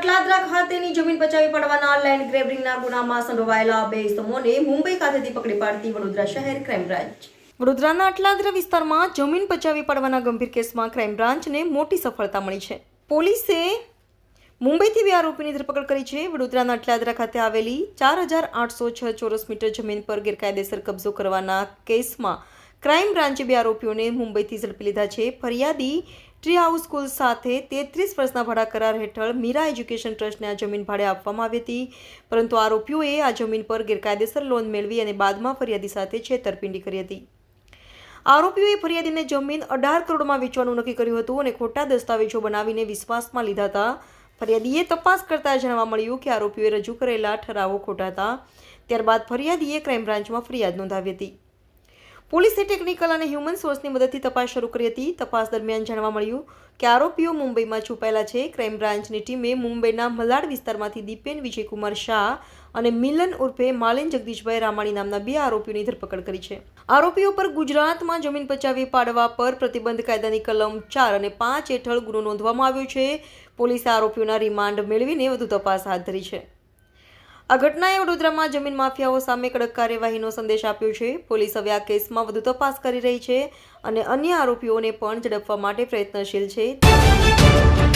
જિલ્લાના ખાતેની જમીન પચાવી પાડવાના લેન્ડ ગ્રેબરિંગના ગુનામાં સંડોવાયેલા બે ઇસમોને મુંબઈ ખાતેથી પકડી પાડતી વડોદરા શહેર ક્રાઇમ બ્રાન્ચ. વડોદરાના અટલાદરા વિસ્તારમાં જમીન પચાવી પાડવાના ગંભીર કેસમાં ક્રાઇમ બ્રાન્ચને મોટી સફળતા મળી છે. પોલીસે મુંબઈથી બે આરોપીની ધરપકડ કરી છે. વડોદરાના અટલાદરા ખાતે આવેલી ચાર હજાર આઠસો છ ચોરસ મીટર જમીન પર ગેરકાયદેસર કબજો કરવાના કેસમાં ક્રાઇમ બ્રાન્ચે બે આરોપીઓને મુંબઈથી ઝડપી લીધા છે. ફરિયાદી ટ્રી હાઉસ સ્કૂલ સાથે તેત્રીસ વર્ષના ભાડા કરાર હેઠળ મીરા એજ્યુકેશન ટ્રસ્ટને આ જમીન ભાડે આપવામાં આવી હતી. પરંતુ આરોપીઓએ આ જમીન પર ગેરકાયદેસર લોન મેળવી અને બાદમાં ફરિયાદી સાથે છેતરપિંડી કરી હતી. આરોપીઓએ ફરિયાદીને જમીન અઢાર કરોડમાં વેચવાનું નક્કી કર્યું હતું અને ખોટા દસ્તાવેજો બનાવીને વિશ્વાસમાં લીધા હતા. ફરિયાદીએ તપાસ કરતા જાણવા મળ્યું કે આરોપીઓએ રજૂ કરેલા ઠરાવો ખોટા હતા. ત્યારબાદ ફરિયાદીએ ક્રાઇમ બ્રાન્ચમાં ફરિયાદ નોંધાવી હતી. પોલીસે ટેકનિકલ અને હ્યુમન સોર્સની મદદથી તપાસ શરૂ કરી હતી. તપાસ દરમિયાન જાણવા મળ્યું કે આરોપીઓ મુંબઈમાં છુપાયેલા છે. ક્રાઇમ બ્રાન્ચની ટીમે મુંબઈના મલાડ વિસ્તારમાંથી દીપેન વિજયકુમાર શાહ અને મિલન ઉર્ફે માલિન જગદીશભાઈ રામાણી નામના બે આરોપીઓની ધરપકડ કરી છે. આરોપીઓ પર ગુજરાતમાં જમીન પચાવી પાડવા પર પ્રતિબંધ કાયદાની કલમ ચાર અને પાંચ હેઠળ ગુનો નોંધવામાં આવ્યો છે. પોલીસે આરોપીઓના રિમાન્ડ મેળવીને વધુ તપાસ હાથ ધરી છે. આ ઘટનાએ વડોદરામાં જમીન માફિયાઓ સામે કડક કાર્યવાહીનો સંદેશ આપ્યો છે. પોલીસ હવે આ કેસમાં વધુ તપાસ કરી રહી છે અને અન્ય આરોપીઓને પણ ઝડપવા માટે પ્રયત્નશીલ છે.